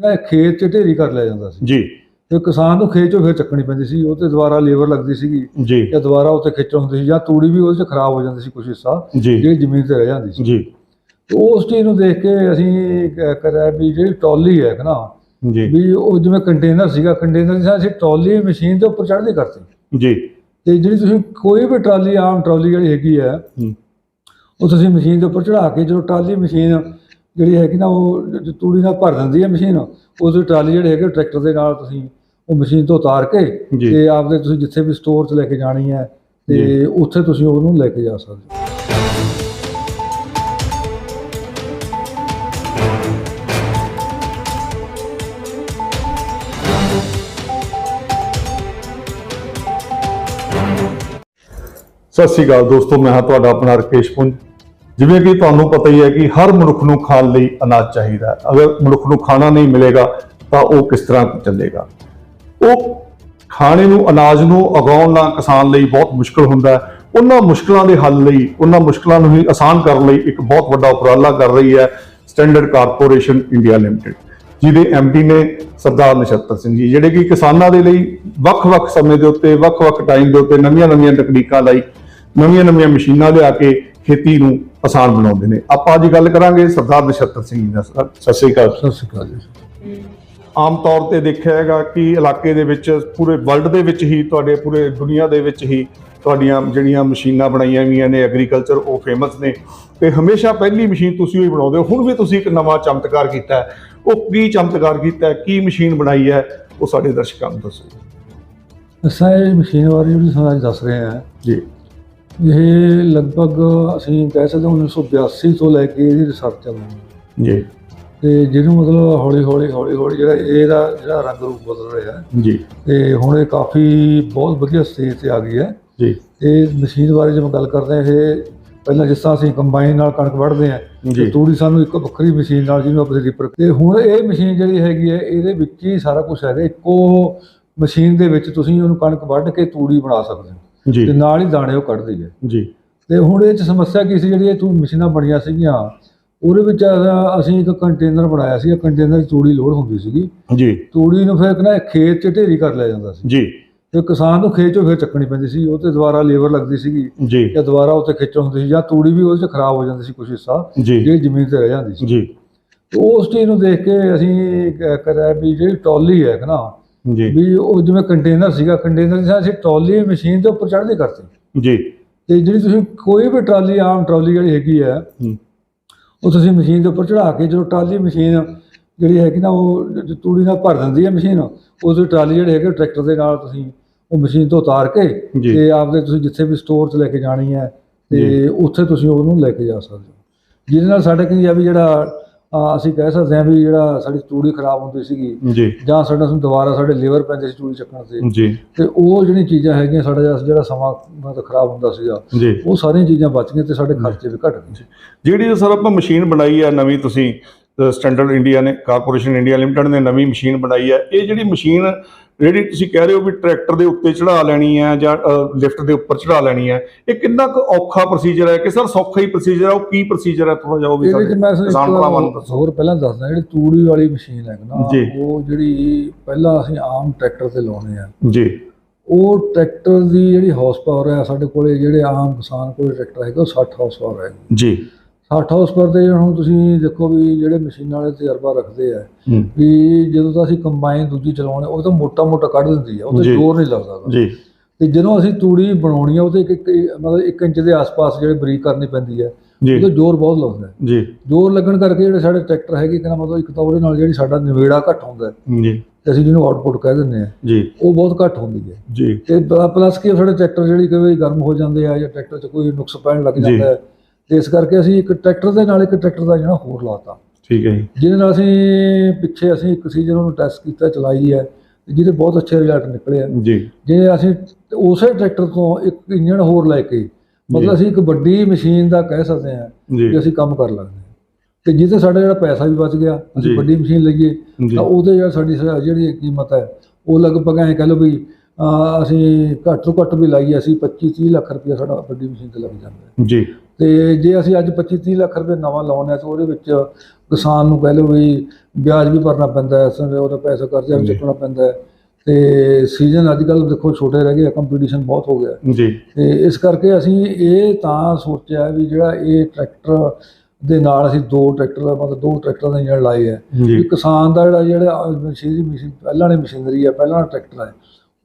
ਨਾ ਖੇਤ 'ਚ ਢੇਰੀ ਕਰ ਲਿਆ ਜਾਂਦਾ ਸੀ। ਜੀ। ਤੇ ਕਿਸਾਨ ਨੂੰ ਖੇਤ 'ਚੋਂ ਫਿਰ ਚੱਕਣੀ ਪੈਂਦੀ ਸੀ ਉਹ ਤੇ ਦੁਬਾਰਾ ਲੇਬਰ ਲੱਗਦੀ ਸੀਗੀ ਜੀ। ਜਾਂ ਦੁਬਾਰਾ ਉੱਤੇ ਖਿੱਚਣ ਹੁੰਦੀ ਸੀ ਜਾਂ ਤੂੜੀ ਵੀ ਉਹਦੇ 'ਚ ਖਰਾਬ ਹੋ ਜਾਂਦੀ ਸੀ ਕੁਝ ਹਿੱਸਾ ਜਿਹੜੀ ਜ਼ਮੀਨ ਤੇ ਰਹਿ ਜਾਂਦੀ ਸੀ। ਜੀ। ਉਸ ਚੀਜ਼ ਨੂੰ ਦੇਖ ਕੇ ਅਸੀਂ ਕਰਿਆ ਵੀ ਜਿਹੜੀ ਟਰਾਲੀ ਹੈ ਨਾ ਜੀ। ਵੀ ਉਹ ਜਿਵੇਂ ਕੰਟੇਨਰ ਸੀਗਾ ਕੰਟੇਨਰ ਦੀ ਅਸੀਂ ਟਰਾਲੀ ਮਸ਼ੀਨ ਦੇ ਉੱਪਰ ਚੜ੍ਹਦੀ ਕਰਤੀ। ਜੀ। ਤੇ ਜਿਹੜੀ ਤੁਸੀਂ ਕੋਈ ਵੀ ਟਰਾਲੀ ਆਮ ਟਰਾਲੀ ਜਿਹੜੀ ਹੈਗੀ ਹੂੰ। ਉਹ ਤੁਸੀਂ ਮਸ਼ੀਨ ਦੇ ਉੱਪਰ ਚੜਾ ਕੇ ਜਦੋਂ ਟਰਾਲੀ ਮਸ਼ੀਨ ਜਿਹੜੀ ਹੈਗੀ ਨਾ ਉਹ ਤੂੜੀ ਨਾਲ ਭਰ ਦਿੰਦੀ ਹੈ ਮਸ਼ੀਨ। ਉਸ ਦੀ ਟਰਾਲੀ ਜਿਹੜੇ ਹੈਗੇ ਟਰੈਕਟਰ ਦੇ ਨਾਲ ਤੁਸੀਂ ਉਹ ਮਸ਼ੀਨ ਤੋਂ ਉਤਾਰ ਕੇ। ਤੇ ਆਪਦੇ ਤੁਸੀਂ ਜਿੱਥੇ ਵੀ ਸਟੋਰ 'ਚ ਲੈ ਕੇ ਜਾਣੀ ਹੈ ਤੇ ਉੱਥੇ ਤੁਸੀਂ ਉਹਨੂੰ ਲੈ ਕੇ ਜਾ ਸਕਦੇ ਹੋ। ਸਤਿ ਸ਼੍ਰੀ ਅਕਾਲ ਦੋਸਤੋ ਮੈਂ ਹਾਂ ਤੁਹਾਡਾ ਆਪਣਾ ਰਕੇਸ਼ ਪੁੰਜ। ਜਿਵੇਂ ਕਿ ਤੁਹਾਨੂੰ ਪਤਾ ਹੀ ਹੈ ਕਿ ਹਰ ਮਨੁੱਖ ਨੂੰ ਖਾਣ ਲਈ ਅਨਾਜ ਚਾਹੀਦਾ ਅਗਰ ਮਨੁੱਖ ਨੂੰ ਖਾਣਾ ਨਹੀਂ ਮਿਲੇਗਾ, ਤਾਂ ਉਹ ਕਿਸ ਤਰ੍ਹਾਂ ਚੱਲੇਗਾ? ਉਹ ਖਾਣੇ ਨੂੰ, ਅਨਾਜ ਨੂੰ ਉਗਾਉਣ ਕਿਸਾਨ ਲਈ ਬਹੁਤ ਮੁਸ਼ਕਲ ਹੁੰਦਾ ਹੈ। ਉਹਨਾਂ ਮੁਸ਼ਕਲਾਂ ਦੇ ਹੱਲ ਲਈ, ਉਹਨਾਂ ਮੁਸ਼ਕਲਾਂ ਨੂੰ ਹੀ ਆਸਾਨ ਕਰਨ ਲਈ ਇੱਕ ਬਹੁਤ ਵੱਡਾ ਉਪਰਾਲਾ ਕਰ ਰਹੀ ਹੈ ਸਟੈਂਡਰਡ ਕਾਰਪੋਰੇਸ਼ਨ ਇੰਡੀਆ ਲਿਮਟਿਡ, ਜਿਹਦੇ ਐਮਡੀ ਨੇ ਸਰਦਾਰ ਨਛੱਤਰ ਸਿੰਘ ਜੀ, ਜਿਹੜੇ ਕਿ ਕਿਸਾਨਾਂ ਦੇ ਲਈ ਵੱਖ-ਵੱਖ ਸਮੇਂ ਦੇ ਉੱਤੇ, ਵੱਖ-ਵੱਖ ਟਾਈਮ ਦੇ ਉੱਤੇ ਨਵੀਆਂ-ਨਵੀਆਂ ਤਕਨੀਕਾਂ ਲਈ, ਨਵੀਆਂ-ਨਵੀਆਂ ਮਸ਼ੀਨਾਂ ਲਿਆ ਕੇ ਖੇਤੀ ਨੂੰ ਆਸਾਨ ਬਣਾਉਂਦੇ ਨੇ। ਆਪਾਂ ਅੱਜ ਗੱਲ ਕਰਾਂਗੇ ਸਰਦਾਰ ਨਛੱਤਰ ਸਿੰਘ ਜੀ ਸਰ, ਸਤਿ ਸ੍ਰੀ ਅਕਾਲ ਸਤਿ ਸ਼੍ਰੀ ਅਕਾਲ ਜੀ। ਆਮ ਤੌਰ ਤੇ ਦੇਖਿਆ ਹੈਗਾ ਕਿ ਇਲਾਕੇ ਦੇ ਵਿੱਚ ਪੂਰੇ ਵਰਲਡ ਦੇ ਵਿੱਚ ਹੀ ਤੁਹਾਡੇ ਪੂਰੇ ਦੁਨੀਆ ਦੇ ਵਿੱਚ ਹੀ ਤੁਹਾਡੀਆਂ ਜਿਹੜੀਆਂ ਮਸ਼ੀਨਾਂ ਬਣਾਈਆਂ ਹੋਈਆਂ ਨੇ ਐਗਰੀਕਲਚਰ ਉਹ ਫੇਮਸ ਨੇ। ਤੇ ਹਮੇਸ਼ਾ ਪਹਿਲੀ ਮਸ਼ੀਨ ਤੁਸੀਂ ਹੀ ਬਣਾਉਂਦੇ ਹੋ। ਹੁਣ ਵੀ ਤੁਸੀਂ ਇੱਕ ਨਵਾਂ ਚਮਤਕਾਰ ਕੀਤਾ ਉਹ ਕੀ ਚਮਤਕਾਰ ਕੀਤਾ ਕੀ ਮਸ਼ੀਨ ਬਣਾਈ ਹੈ? ਉਹ ਸਾਡੇ ਦਰਸ਼ਕਾਂ ਨੂੰ ਦੱਸੋ। ਅਸਾਂ ਇਹ ਮਸ਼ੀਨ ਬਾਰੇ ਜਿਹੜੀ ਤੁਹਾਨੂੰ ਅੱਜ ਦੱਸ ਰਹੇ ਹਾਂ। ਜੀ। ਇਹ ਲਗਭਗ ਅਸੀਂ ਕਹਿ ਸਕਦੇ ਹਾਂ 1982 ਤੋਂ ਲੈ ਕੇ ਇਹਦੀ ਰਿਸਰਚ ਚੱਲ ਰਹੀ ਹੈ। ਜੀ। ਤੇ ਜਿਹਨੂੰ ਮਤਲਬ ਹੌਲੀ ਹੌਲੀ ਹੌਲੀ ਹੌਲੀ ਜਿਹੜਾ ਇਹਦਾ ਜਿਹੜਾ ਰੰਗ ਰੂਪ ਬਦਲ ਰਿਹਾ ਹੈ। ਜੀ। ਤੇ ਹੁਣ ਇਹ ਕਾਫੀ ਬਹੁਤ ਵਧੀਆ ਸਟੇਜ ਤੇ ਆ ਗਈ ਹੈ। ਜੀ। ਇਹ ਮਸ਼ੀਨ ਬਾਰੇ ਜੇ ਮੈਂ ਗੱਲ ਕਰਦੇ ਹਾਂ ਇਹ ਪਹਿਲਾਂ ਜਿਸ ਤਰ੍ਹਾਂ ਅਸੀਂ ਕੰਬਾਈਨ ਨਾਲ ਕਣਕ ਵੱਢਦੇ ਜੀ। ਤੇ ਤੂੜੀ ਸਾਨੂੰ ਇੱਕ ਵੱਖਰੀ ਮਸ਼ੀਨ ਨਾਲ ਜਿਹਨੂੰ ਆਪਾਂ ਰੀਪਰ ਤੇ ਹੁਣ ਇਹ ਮਸ਼ੀਨ ਜਿਹੜੀ ਹੈਗੀ ਹੈ ਇਹਦੇ ਵਿੱਚ ਹੀ ਸਾਰਾ ਕੁਝ ਹੈਗਾ। ਇੱਕੋ ਮਸ਼ੀਨ ਦੇ ਵਿੱਚ ਤੁਸੀਂ ਉਹਨੂੰ ਕਣਕ ਵੱਢ ਕੇ ਤੂੜੀ ਬਣਾ ਸਕਦੇ ਹੋ। ਤੇ ਜੀ ਨਾਲ ਹੀ ਦਾਣੇ ਉਹ ਕੱਢਦੀ ਹੈ ਜੀ। ਤੇ ਹੁਣ ਇਹ ਚ ਸਮੱਸਿਆ ਕੀ ਸੀ ਜਿਹੜੀ ਇਹ ਤੂੰ ਮਸ਼ੀਨਾਂ ਬਣੀਆਂ ਸੀਗੀਆਂ ਉਹਦੇ ਵਿੱਚ ਅਸਾਂ- ਇੱਕ ਕੰਟੇਨਰ ਬਣਾਇਆ ਸੀ ਕੰਟੇਨਰ ਤੂੜੀ ਲੋਡ ਹੁੰਦੀ ਸੀਗੀ। ਜੀ। ਤੂੜੀ ਨੂੰ ਫਿਰ ਨਾ ਖੇਤ 'ਚ ਢੇਰੀ ਕਰ ਲਿਆ ਜਾਂਦਾ ਸੀ। ਜੀ। ਤੇ ਕਿਸਾਨ ਨੂੰ ਖੇਤ 'ਚੋਂ ਫਿਰ ਚੱਕਣੀ ਪੈਂਦੀ ਸੀ ਉਹ ਤੇ ਦੁਬਾਰਾ ਲੇਬਰ ਲੱਗਦੀ ਸੀਗੀ ਜੀ। ਜਾਂ ਦੁਬਾਰਾ ਉੱਤੇ ਖਿੱਚਣ ਹੁੰਦੀ ਸੀ ਜਾਂ ਤੂੜੀ ਵੀ ਉਹਦੇ 'ਚ ਖਰਾਬ ਹੋ ਜਾਂਦੀ ਸੀ ਕੁਝ ਹਿੱਸਾ ਜੀ। ਜਿਹੜੀ ਜ਼ਮੀਨ ਤੇ ਰਹਿ ਜਾਂਦੀ ਸੀ। ਜੀ। ਤੇ ਉਸ ਚੀਜ਼ ਨੂੰ ਦੇਖ ਕੇ ਅਸੀਂ ਕਰਿਆ ਵੀ ਜਿਹੜੀ ਟਰਾਲੀ ਹੈ ਨਾ ਜੀ। ਵੀ ਉਹ ਜਿਵੇਂ ਕੰਟੇਨਰ ਸੀਗਾ ਕੰਟੇਨਰ ਥਾਂ ਅਸੀਂ ਟਰਾਲੀ ਮਸ਼ੀਨ ਦੇ ਉੱਪਰ ਚੜ੍ਹਦੀ ਕਰਤੀ ਜੀ। ਤੇ ਜਿਹੜੀ ਤੁਸੀਂ ਕੋਈ ਵੀ ਟਰਾਲੀ ਆਮ ਟਰਾਲੀ ਜਿਹੜੀ ਹੈਗੀ ਹੈ ਹੂੰ। ਉਹ ਤੁਸੀਂ ਮਸ਼ੀਨ ਦੇ ਉੱਪਰ ਚੜਾ ਕੇ ਜਦੋਂ ਟਰਾਲੀ ਮਸ਼ੀਨ ਜਿਹੜੀ ਹੈਗੀ ਨਾ ਉਹ ਤੂੜੀ ਨਾਲ ਭਰ ਦਿੰਦੀ ਹੈ ਮਸ਼ੀਨ ਉਸ ਟਰਾਲੀ ਜਿਹੜੇ ਹੈਗੇ ਟਰੈਕਟਰ ਦੇ ਨਾਲ ਤੁਸੀਂ ਉਹ ਮਸ਼ੀਨ ਤੋਂ ਉਤਾਰ ਕੇ। ਤੇ ਆਪਦੇ ਤੁਸੀਂ ਜਿੱਥੇ ਵੀ ਸਟੋਰ 'ਚ ਲੈ ਕੇ ਜਾਣੀ ਹੈ ਤੇ ਉੱਥੇ ਤੁਸੀਂ ਉਹਨੂੰ ਲੈ ਕੇ ਜਾ ਸਕਦੇ ਹੋ। ਜਿਹਦੇ ਨਾਲ ਸਾਡੇ ਕੀ ਆ ਵੀ ਜਿਹੜਾ ਅਸੀਂ ਕਹਿ ਸਕਦੇ ਹਾਂ ਵੀ ਜਿਹੜਾ ਸਾਡੀ ਤੂੜੀ ਖਰਾਬ ਹੁੰਦੀ ਸੀਗੀ ਜੀ। ਸਾਡਾ ਸਾਨੂੰ ਦੁਬਾਰਾ ਸਾਡੇ ਲੀਵਰ ਪੈਂਦੇ ਸੀ ਤੂੜੀ ਚੱਕਣ ਤੇ ਤੇ ਉਹ ਜਿਹੜੀਆਂ ਚੀਜ਼ਾਂ ਹੈਗੀਆਂ ਸਾਡਾ ਜਿਹੜਾ- ਜਿਹੜਾ ਸਮਾਂ ਮਤਲਬ ਖਰਾਬ ਹੁੰਦਾ ਸੀਗਾ ਉਹ ਸਾਰੀਆਂ ਚੀਜ਼ਾਂ ਬਚ ਗਈਆਂ ਤੇ ਸਾਡੇ ਖਰਚੇ ਵੀ ਘਟ ਗਏ। ਜਿਹੜੀ ਸਰ ਆਪਾਂ ਮਸ਼ੀਨ ਬਣਾਈ ਹੈ ਨਵੀਂ ਤੁਸੀਂ ਸਟੈਂਡਰਡ ਇੰਡੀਆ ਨੇ ਕਾਰਪੋਰੇਸ਼ਨ ਇੰਡੀਆ ਲਿਮਟਿਡ ਨੇ ਨਵੀਂ ਮਸ਼ੀਨ ਬਣਾਈ ਹੈ ਇਹ ਜਿਹੜੀ ਮਸ਼ੀਨ ਜਿਹੜੀ ਤੁਸੀਂ ਕਹਿ ਰਹੇ ਹੋ ਵੀ ਟਰੈਕਟਰ ਦੇ ਉੱਤੇ ਚੜਾ ਲੈਣੀ ਹੈ ਜਾਂ ਲਿਫਟ ਦੇ ਉੱਪਰ ਚੜਾ ਲੈਣੀ ਹੈ ਇਹ ਕਿੰਨਾ ਕੁ ਔਖਾ ਪ੍ਰੋਸੀਜਰ ਹੈ ਕਿ ਸਰ ਸੌਖਾ ਹੀ ਪ੍ਰੋਸੀਜਰ ਹੈ ਉਹ ਕੀ ਪ੍ਰੋਸੀਜਰ ਹੈ ਥੋੜਾ ਜਿਹਾ ਉਹ ਵੀ ਸਾਡੇ ਕਿਸਾਨ ਭਰਾਵਾਂ ਨੂੰ ਦੱਸੋ। ਹੋਰ ਪਹਿਲਾਂ ਦੱਸਦਾ ਜਿਹੜੀ ਤੂੜੀ ਵਾਲੀ ਮਸ਼ੀਨ ਹੈ ਨਾ। ਉਹ ਜਿਹੜੀ ਪਹਿਲਾਂ ਅਸੀਂ ਆਮ ਟਰੈਕਟਰ ਤੇ ਲਾਉਣੇ ਆ ਜੀ। ਉਹ ਟਰੈਕਟਰ ਦੀ ਜਿਹੜੀ ਹਾਰਸ ਪਾਵਰ ਹੈ ਸਾਡੇ ਕੋਲੇ ਜਿਹੜੇ ਆਮ ਕਿਸਾਨ ਕੋਲੇ ਟਰੈਕਟਰ ਹੈਗਾ ਉਹ 60 ਹਾਰਸ ਪਾਵਰ ਹੈ। ਜੀ। 60 ਹਾਰਸ ਪਾਵਰ ਦੇ ਹੁਣ ਤੁਸੀਂ ਦੇਖੋ ਵੀ ਜਿਹੜੇ ਮਸ਼ੀਨਾਂ ਵਾਲੇ ਤਜਰਬਾ ਰੱਖਦੇ ਆ ਵੀ ਜਦੋਂ ਤਾਂ ਅਸੀਂ ਕੰਬਾਈਨ ਦੂਜੀ ਚਲਾਉਣੇ ਉਹ ਤਾਂ ਮੋਟਾ ਮੋਟਾ ਕੱਢ ਦਿੰਦੀ ਆ ਉਹ ਤੇ। ਜ਼ੋਰ ਨਹੀਂ ਲੱਗਦਾ। ਜੀ। ਤੇ ਜਦੋਂ ਅਸੀਂ ਤੂੜੀ ਬਣਾਉਣੀ ਆ ਉਹ ਤੇ ਇੱਕ ਮਤਲਬ 1 ਇੰਚ ਦੇ ਆਸ-ਪਾਸ ਜਿਹੜੇ ਬਰੀਕ ਕਰਨੀ ਪੈਂਦੀ ਹੈ ਉਹ ਤੇ ਜ਼ੋਰ ਬਹੁਤ ਲੱਗਦਾ। ਜੀ। ਜ਼ੋਰ ਲੱਗਣ ਕਰਕੇ ਜਿਹੜੇ ਸਾਡੇ ਟਰੈਕਟਰ ਹੈਗੇ ਕਹਿੰਦਾ ਮਤਲਬ ਇੱਕ ਤਾਂ ਉਹਦੇ ਨਾਲ ਜਿਹੜੀ ਸਾਡਾ ਨਿਵੇੜਾ ਘੱਟ ਹੁੰਦਾ ਜੀ। ਅਸੀਂ ਜਿਹਨੂੰ ਆਊਟਪੁੱਟ ਕਹਿ ਦਿੰਦੇ ਆ ਜੀ। ਉਹ ਬਹੁਤ ਘੱਟ ਹੁੰਦੀ ਹੈ। ਜੀ। ਤੇ ਪਲੱਸ ਕੀ ਸਾਡੇ ਟਰੈਕਟਰ ਜਿਹੜੀ ਕਈ ਵਾਰੀ ਗਰਮ ਹੋ ਜਾਂਦੇ ਆ ਜਾਂ ਟਰੈਕਟਰ 'ਚ ਕੋਈ ਨੁਕਸ ਪੈਣ ਲੱਗ। ਜਾਂਦਾ ਹੈ ਤੇ ਇਸ ਕਰਕੇ ਅਸੀਂ ਇੱਕ ਟਰੈਕਟਰ ਦੇ ਨਾਲ ਇੱਕ ਟਰੈਕਟਰ ਦਾ ਜਿਹੜਾ ਹੋਰ ਲਾਤਾ। ਠੀਕ ਹੈ ਜੀ। ਜਿਹਦੇ ਨਾਲ ਅਸੀਂ ਪਿੱਛੇ ਅਸੀਂ ਇੱਕ ਸੀਜ਼ਨ ਉਹਨੂੰ ਟੈਸਟ ਕੀਤਾ ਚਲਾਈ ਹੈ ਜਿਹਦੇ ਬਹੁਤ ਅੱਛੇ ਰਿਜ਼ਲਟ ਨਿਕਲੇ ਆ। ਜੀ। ਜੇ ਅਸੀਂ ਉਸੇ ਟਰੈਕਟਰ ਤੋਂ ਇੱਕ ਇੰਜਣ ਹੋਰ ਲੈ ਕੇ ਮਤਲਬ ਅਸੀਂ ਇੱਕ ਵੱਡੀ ਮਸ਼ੀਨ ਦਾ ਕਹਿ ਸਕਦੇ ਜੀ। ਕਿ ਅਸੀਂ ਕੰਮ ਕਰ ਲਾਂਗੇ ਤੇ ਜਿੱਥੇ ਸਾਡਾ ਜਿਹੜਾ ਪੈਸਾ ਵੀ ਬਚ ਗਿਆ ਅਸੀਂ। ਵੱਡੀ ਮਸ਼ੀਨ ਲਈਏ ਤਾਂ ਉਹਦੇ ਜਿਹੜਾ ਸਾਡੀ ਜਿਹੜੀ ਕੀਮਤ ਹੈ ਉਹ ਲਗਭਗ ਐਂ ਕਹ ਲਓ ਵੀ ਅਸੀਂ ਘੱਟ ਤੋਂ ਘੱਟ ਵੀ ਲਾਈਏ ਅਸੀਂ 25 30 ਲੱਖ ਰੁਪਏ ਸਾਡਾ ਵੱਡੀ ਮਸ਼ੀਨ ਤੇ ਲੱਗ ਜਾਂਦਾ ਜੀ। ਤੇ ਜੇ ਅਸੀਂ ਅੱਜ 25 30 ਲੱਖ ਰੁਪਏ ਨਵਾਂ ਲਾਉਂਦੇ ਹਾਂ ਤਾਂ ਉਹਦੇ ਵਿੱਚ ਕਿਸਾਨ ਨੂੰ ਕਹਿ ਲਓ ਵੀ ਵਿਆਜ ਵੀ ਭਰਨਾ ਪੈਂਦਾ ਹੈ ਸਮੇਂ ਉਹਦਾ ਪੈਸਾ ਕਰਜ਼ਾ ਵੀ। ਚੁੱਕਣਾ ਪੈਂਦਾ ਹੈ। ਤੇ ਸੀਜ਼ਨ ਅੱਜ ਕੱਲ੍ਹ ਦੇਖੋ ਛੋਟੇ ਰਹਿ ਗਏ ਕੰਪੀਟੀਸ਼ਨ ਬਹੁਤ ਹੋ ਗਿਆ। ਜੀ। ਤੇ ਇਸ ਕਰਕੇ ਅਸੀਂ ਇਹ ਤਾਂ ਸੋਚਿਆ ਵੀ ਜਿਹੜਾ ਇਹ ਟਰੈਕਟਰ ਦੇ ਨਾਲ ਅਸੀਂ ਦੋ ਟਰੈਕਟਰ ਮਤਲਬ ਦੋ ਟਰੈਕਟਰਾਂ ਦੇ ਇੰਜਣ ਲਾਏ ਹੈ। ਵੀ ਕਿਸਾਨ ਦਾ ਜਿਹੜਾ ਜਿਹੜਾ ਮਸ਼ੀਨਰੀ ਮਸ਼ੀਨ ਪਹਿਲਾਂ ਵਾਲੀ ਮਸ਼ੀਨਰੀ ਹੈ ਪਹਿਲਾਂ ਟਰੈਕਟਰ ਹੈ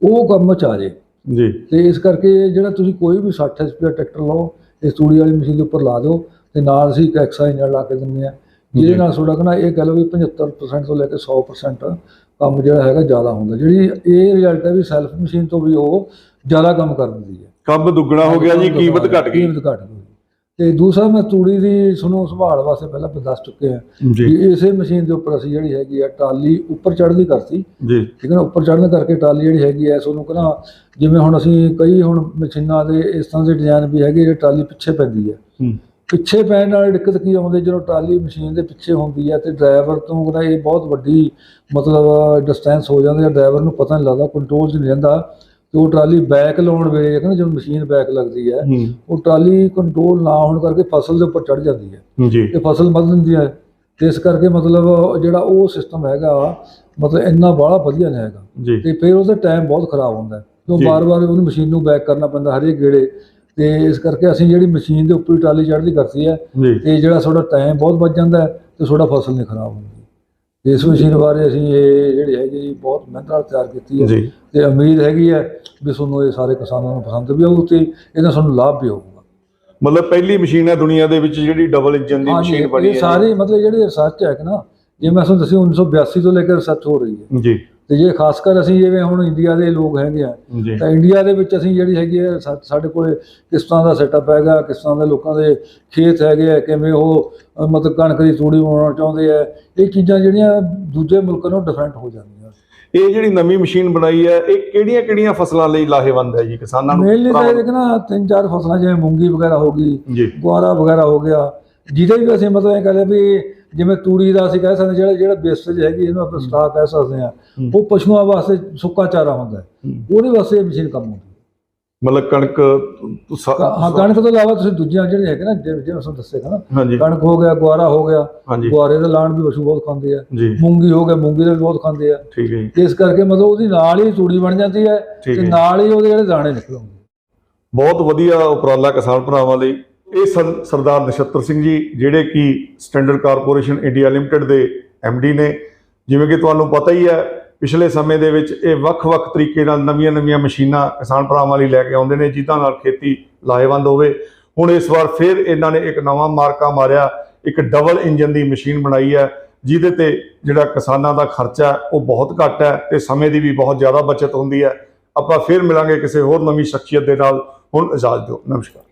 ਉਹ ਕੰਮ ਚ ਆ ਜੇ। ਜੀ। ਤੇ ਇਸ ਕਰਕੇ ਜਿਹੜਾ ਤੁਸੀਂ ਕੋਈ ਵੀ 60 ਐਚਪੀ ਦਾ ਟਰੈਕਟਰ ਲਓ ਇਸ ਤੂੜੀ ਵਾਲੀ ਮਸ਼ੀਨ ਦੇ ਉੱਪਰ ਲਾ ਦਿਓ ਤੇ ਨਾਲ ਅਸੀਂ ਇੱਕ ਐਕਸਾ ਇੰਜਣ ਲਾ ਕੇ ਦਿੰਦੇ ਆ ਜਿਹਦੇ। ਨਾਲ ਤੁਹਾਡਾ ਕਹਿੰਦਾ ਇਹ ਕਹ ਲਓ ਵੀ 75% ਤੋਂ ਲੈ ਕੇ 100% ਕੰਮ ਜਿਹੜਾ ਹੈਗਾ ਜ਼ਿਆਦਾ ਹੁੰਦਾ। ਜਿਹੜੀ ਇਹ ਰਿਜ਼ਲਟ ਹੈ ਵੀ ਸੈਲਫ ਮਸ਼ੀਨ ਤੋਂ ਵੀ ਉਹ ਜ਼ਿਆਦਾ ਕੰਮ ਕਰ ਦਿੰਦੀ ਹੈ। ਕੰਮ ਦੁੱਗਣਾ ਹੋ ਗਿਆ ਜੀ ਕੀਮਤ ਘਟ ਗਈ। ਕੀਮਤ ਘਟ ਗਈ। ਤੇ ਦੂਸਰਾ ਮੈਂ ਤੂੜੀ ਦੀ ਤੁਹਾਨੂੰ ਸੰਭਾਲ ਵਾਸਤੇ ਪਹਿਲਾਂ ਦੱਸ ਚੁੱਕੇ ਆ ਜੀ। ਇਸੇ ਮਸ਼ੀਨ ਦੇ ਉੱਪਰ ਅਸੀਂ ਜਿਹੜੀ ਹੈਗੀ ਆ ਟਾਲੀ ਉੱਪਰ ਚੜ੍ਹਦੀ ਕਰਤੀ। ਜੀ। ਠੀਕ ਹੈ ਨਾ? ਉੱਪਰ ਚੜ੍ਹਨ ਕਰਕੇ ਟਾਲੀ ਜਿਹੜੀ ਹੈਗੀ ਐ ਤੁਹਾਨੂੰ ਕਹਿੰਦਾ ਜਿਵੇਂ ਹੁਣ ਅਸੀਂ ਕਈ ਹੁਣ ਮਸ਼ੀਨਾਂ ਦੇ ਇਸ ਤਰ੍ਹਾਂ ਦੇ ਡਿਜ਼ਾਈਨ ਵੀ ਹੈਗੇ ਜਿਹੜੇ ਟਾਲੀ ਪਿੱਛੇ ਪੈਂਦੀ ਹੂੰ। ਪਿੱਛੇ ਪੈਣ ਨਾਲ ਦਿੱਕਤ ਕੀ ਆਉਂਦੀ ਜਦੋਂ ਟਾਲੀ ਮਸ਼ੀਨ ਦੇ ਪਿੱਛੇ ਹੁੰਦੀ ਹੈ ਤੇ ਡਰਾਈਵਰ ਤੋਂ ਕਹਿੰਦਾ ਇਹ ਬਹੁਤ ਵੱਡੀ ਮਤਲਬ ਡਿਸਟੈਂਸ ਹੋ ਜਾਂਦੀ ਹੈ ਡਰਾਈਵਰ ਨੂੰ ਪਤਾ ਨਹੀਂ ਲੱਗਦਾ ਕੰਟਰੋਲ 'ਚ ਨਹੀਂ ਰਹਿੰਦਾ। ਤੇ ਉਹ ਟਰਾਲੀ ਬੈਕ ਲਾਉਣ ਵੇਲੇ ਕਹਿੰਦਾ ਜਦੋਂ ਮਸ਼ੀਨ ਬੈਕ ਲੱਗਦੀ ਹੈ ਉਹ ਟਰਾਲੀ ਕੰਟਰੋਲ ਨਾ ਹੋਣ ਕਰਕੇ ਫਸਲ ਦੇ ਉੱਪਰ ਚੜ ਜਾਂਦੀ ਹੈ। ਜੀ। ਤੇ ਫਸਲ ਮਰ ਜਾਂਦੀ ਹੈ। ਤੇ ਇਸ ਕਰਕੇ ਮਤਲਬ ਜਿਹੜਾ ਉਹ ਸਿਸਟਮ ਹੈਗਾ ਮਤਲਬ ਇੰਨਾ ਬਾਹਲਾ ਵਧੀਆ ਨਹੀਂ ਹੈਗਾ। ਤੇ ਫਿਰ ਉਹਦਾ ਟਾਈਮ ਬਹੁਤ ਖਰਾਬ ਹੁੰਦਾ ਕਿਉਂ। ਬਾਰ-ਬਾਰ ਉਹਨੂੰ ਮਸ਼ੀਨ ਨੂੰ ਬੈਕ ਕਰਨਾ ਪੈਂਦਾ ਹਰੇਕ ਗੇੜੇ ਤੇ ਇਸ ਕਰਕੇ ਅਸੀਂ ਜਿਹੜੀ ਮਸ਼ੀਨ ਦੇ ਉੱਪਰ ਟਰਾਲੀ ਚੜ੍ਹਦੀ ਕਰਤੀ ਹੈ ਤੇ ਜਿਹੜਾ ਤੁਹਾਡਾ ਟਾਈਮ ਬਹੁਤ ਬਚ ਜਾਂਦਾ ਹੈ ਤੇ ਤੁਹਾਡਾ ਫਸਲ ਨਹੀਂ ਖਰਾਬ ਹੁੰਦੀ। ਇਸ ਮਸ਼ੀਨ ਬਾਰੇ ਅਸੀਂ ਇਹ ਜਿਹੜੀ ਹੈਗੀ ਜੀ ਬਹੁਤ ਮਿਹਨਤ ਨਾਲ ਤਿਆਰ ਕੀਤੀ ਹੈ। ਤੇ ਉਮੀਦ ਹੈਗੀ ਹੈ ਵੀ ਤੁਹਾਨੂੰ ਇਹ ਸਾਰੇ ਕਿਸਾਨਾਂ ਨੂੰ ਪਸੰਦ ਵੀ ਆਊ ਤੇ ਇਹਦਾ ਤੁਹਾਨੂੰ ਲਾਭ ਵੀ ਹੋਊਗਾ। ਮਤਲਬ ਪਹਿਲੀ ਮਸ਼ੀਨ ਹੈ ਦੁਨੀਆ ਦੇ ਵਿੱਚ ਜਿਹੜੀ ਡਬਲ ਇੰਜਨ ਦੀ ਹਾਂਜੀ, ਮਸ਼ੀਨ ਬਣੀ ਇਹ ਹੈ। ਸਾਰੇ ਮਤਲਬ ਜਿਹੜੀ ਰਿਸਰਚ ਹੈ ਕਿ ਨਾ ਜਿਵੇਂ ਮੈਂ ਤੁਹਾਨੂੰ ਦੱਸਿਆ 1982 ਤੋਂ ਲੈ ਕੇ ਰਿਸਰਚ ਹੋ ਰਹੀ ਹੈ। ਜੀ। ਤੇ ਜੇ ਖਾਸ ਕਰ ਅਸੀਂ ਜਿਵੇਂ ਹੁਣ ਇੰਡੀਆ ਦੇ ਲੋਕ ਹੈਗੇ ਆ ਜੀ। ਤਾਂ ਇੰਡੀਆ ਦੇ ਵਿੱਚ ਅਸੀਂ ਜਿਹੜੀ ਹੈਗੀ ਹੈ ਸਾ- ਸਾਡੇ ਕੋਲੇ ਕਿਸ ਤਰ੍ਹਾਂ ਦਾ ਸੈਟਅਪ ਹੈਗਾ ਕਿਸ ਤਰ੍ਹਾਂ ਦੇ ਲੋਕਾਂ ਦੇ ਖੇਤ ਹੈਗੇ ਆ ਕਿਵੇਂ ਉਹ ਅ, ਮਤਲਬ ਕਣਕ ਦੀ ਤੂੜੀ ਬਣਾਉਣਾ ਚਾਹੁੰਦੇ ਆ ਇਹ ਚੀਜ਼ਾਂ ਜਿਹੜੀਆਂ ਦੂਜੇ ਮੁਲਕਾਂ ਨਾਲੋਂ ਡਿਫਰੈਂਟ ਹੋ ਜਾਂਦੀਆਂ। ਇਹ ਜਿਹੜੀ ਨਵੀਂ ਮਸ਼ੀਨ ਬਣਾਈ ਹੈ ਇਹ ਕਿਹੜੀਆਂ ਕਿਹੜੀਆਂ ਫਸਲਾਂ ਲਈ ਲਾਹੇਵੰਦ ਹੈ ਜੀ ਕਿਸਾਨਾਂ ਨੂੰ? ਮੇਨਲੀ ਤਾਂ ਇਹ ਦੇਖਣਾ ਤਿੰਨ ਚਾਰ ਫਸਲਾਂ ਜਿਵੇਂ ਮੂੰਗੀ ਵਗੈਰਾ ਹੋ ਗਈ ਗੁਆਰਾ ਵਗੈਰਾ ਹੋ ਗਿਆ ਜਿਹਦੇ ਵੀ ਅਸੀਂ ਮਤਲਬ ਇਹ ਕਹਿੰਦੇ ਵੀ ਜਿਵੇਂ ਤੂੜੀ ਦਾ ਅਸੀਂ ਕਹਿ ਸਕਦੇ ਜਿਹੜਾ ਜਿਹੜਾ ਬੇਸਟੇਜ ਹੈਗੀ ਇਹਨੂੰ ਆਪਾਂ ਸਟਾਕ ਕਹਿ ਸਕਦੇ ਆ। ਉਹ ਪਸ਼ੂਆਂ ਵਾਸਤੇ ਸੁੱਕਾ ਚਾਰਾ ਹੁੰਦਾ। ਉਹਦੇ ਵਾਸਤੇ ਇਹ ਮਸ਼ੀਨ ਕੰਮ ਮਤਲਬ ਕਣਕ ਹਾਂ ਕਣਕ ਤੋਂ ਇਲਾਵਾ ਤੁਸੀਂ ਦੂਜੀਆਂ ਜਿਹੜੀਆਂ ਹੈਗੇ ਨਾ ਜਿਵੇਂ ਤੁਹਾਨੂੰ ਦੱਸੇਗਾ ਨਾ ਕਣਕ ਹੋ ਗਿਆ ਗੁਆਰਾ ਹੋ ਗਿਆ ਗੁਆਰੇ ਦਾ ਲਾਣ ਵੀ ਪਸ਼ੂ ਬਹੁਤ ਖਾਂਦੇ ਆ ਮੂੰਗੀ ਹੋ ਗਿਆ ਮੂੰਗੀ ਦਾ ਵੀ ਬਹੁਤ ਖਾਂਦੇ ਆ। ਠੀਕ ਹੈ ਜੀ। ਇਸ ਕਰਕੇ ਮਤਲਬ ਉਹਦੀ ਨਾਲ ਹੀ ਤੂੜੀ ਬਣ ਜਾਂਦੀ ਹੈ ਤੇ ਨਾਲ ਹੀ ਉਹਦੇ ਜਿਹੜੇ ਦਾਣੇ ਨਿਕਲਣਗੇ ਬਹੁਤ ਵਧੀਆ ਉਪਰਾਲਾ ਕਿਸਾਨ ਭਰਾਵਾਂ ਲਈ। ਇਹ ਸਰ- ਸਰਦਾਰ ਨਛੱਤਰ ਸਿੰਘ ਜੀ ਜਿਹੜੇ ਕਿ ਸਟੈਂਡਰਡ ਕਾਰਪੋਰੇਸ਼ਨ ਇੰਡੀਆ ਲਿਮਟਿਡ ਦੇ ਡੀ ਨੇ ਜਿਵੇਂ ਕਿ ਤੁਹਾਨੂੰ ਪਤਾ ਹੀ ਹੈ ਪਿਛਲੇ ਸਮੇਂ ਦੇ ਵਿੱਚ ਇਹ ਵੱਖ-ਵੱਖ ਤਰੀਕੇ ਨਾਲ ਨਵੀਆਂ-ਨਵੀਆਂ ਮਸ਼ੀਨਾਂ ਕਿਸਾਨ ਭਰਾਵਾਂ ਲਈ ਲੈ ਕੇ ਆਉਂਦੇ ਨੇ ਜਿਨ੍ਹਾਂ ਨਾਲ ਖੇਤੀ ਲਾਹੇਵੰਦ ਹੋਵੇ। ਹੁਣ ਇਸ ਵਾਰ ਫਿਰ ਇਹਨਾਂ ਨੇ ਇੱਕ ਨਵਾਂ ਮਾਰਕਾ ਮਾਰਿਆ, ਇੱਕ ਡਬਲ ਇੰਜਨ ਦੀ ਮਸ਼ੀਨ ਬਣਾਈ ਹੈ, ਜਿਹਦੇ ਤੇ ਜਿਹੜਾ ਕਿਸਾਨਾਂ ਦਾ ਖਰਚਾ ਉਹ ਬਹੁਤ ਘੱਟ ਹੈ ਤੇ ਸਮੇਂ ਦੀ ਵੀ ਬਹੁਤ ਜ਼ਿਆਦਾ ਬਚਤ ਹੁੰਦੀ ਹੈ। ਆਪਾਂ ਫਿਰ ਮਿਲਾਂਗੇ ਕਿਸੇ ਹੋਰ ਨਵੀਂ ਸ਼ਖਸੀਅਤ ਦੇ ਨਾਲ। ਹੁਣ ਇਜਾਜ਼ਤ ਦਿਓ। ਨਮਸਕਾਰ।